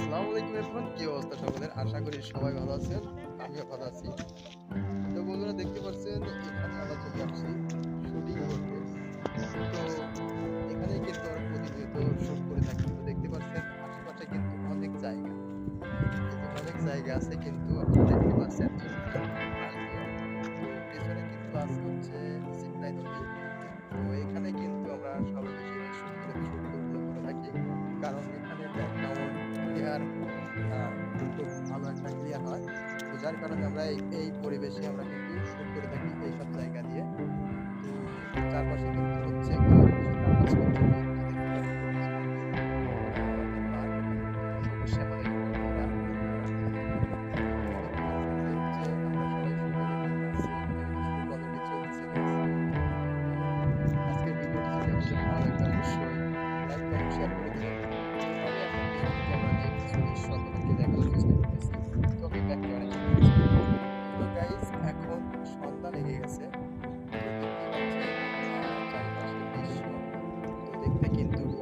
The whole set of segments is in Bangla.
আসসালামু আলাইকুম এরফান কি অবস্থা সকলের? আশা করি সবাই ভালো আছেন, আমিও ভালো আছি। তো বন্ধুরা, দেখতে পাচ্ছেন এখানে আমরা চলে আসছি শুটিং করতে। তো এখানে কিন্তু আমরা প্রতিনিয়ত শুট করে থাকি। তো দেখতে পাচ্ছেন, আশেপাশে কিন্তু অনেক জায়গা। অনেক জায়গা আছে কিন্তু আপনারা দেখতে পাচ্ছেন। পেছনে কিন্তু আছে হচ্ছে সিপলাই তো এখানে কিন্তু আমরা সবাই খুব ভালো একটা ক্লিয়ার হয়। তো যার কারণে আমরা এই পরিবেশে আমরা কিন্তু শুট করে থাকি এই সব জায়গা দিয়ে। তো চারপাশে কিন্তু হচ্ছে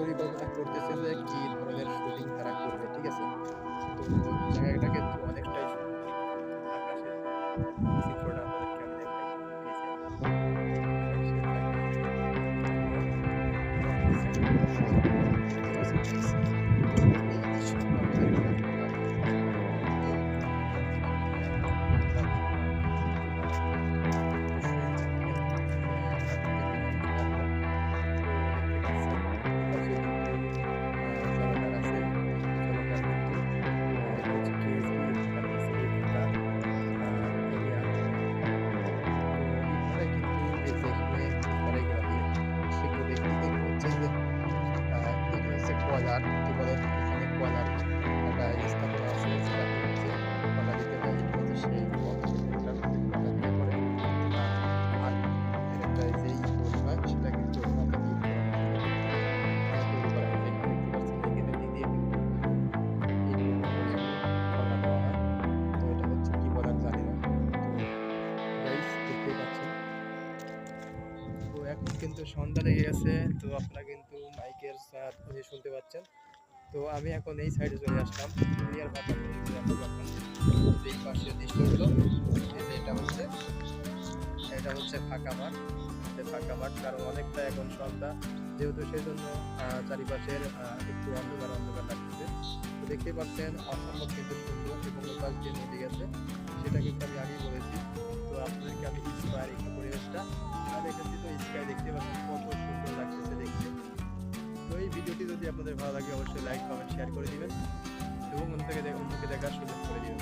পরিকল্পনা করতেছে যে কি ধরনের শুটিং তারা করবে, ঠিক আছে তো জায়গাটা কিন্তু অনেকটাই। আকাশের কয়লার কি বলে এখানে কয়লার একটা স্থাপনা আছে যেটা হচ্ছে কয়লা দিতে হয় কিন্তু সেই কয়লা দিয়ে করে আর একটা যে ই তৈরি হয় সেটা কিন্তু কিন্তু সন্ধ্যা লেগে গেছে তো আপনারা কিন্তু মাইকের সাথ শুনতে পাচ্ছেন। তো আমি এখন এই সাইডে চলে আসলাম। ক্লিয়ার এখন এই পাশের দৃশ্যগুলো এটা হচ্ছে এটা হচ্ছে ফাঁকা মাঠ। ফাঁকা মাঠ কারণ অনেকটা এখন সন্ধ্যা। যেহেতু সেই জন্য চারিপাশের একটু অন্ধকার অন্ধকার লাগতেছে। তো দেখতে পাচ্ছেন, অসম্ভব কিন্তু সুন্দর এবং পাশ দিয়ে নদী গেছে সেটা কিন্তু আমি আগেই বলেছি। ভিডিওটি যদি আপনাদের ভালো লাগে, অবশ্যই লাইক কমেন্ট শেয়ার করে দিবেন। এবং অন্য থেকে অন্যকে দেখার সুযোগ করে দিবেন।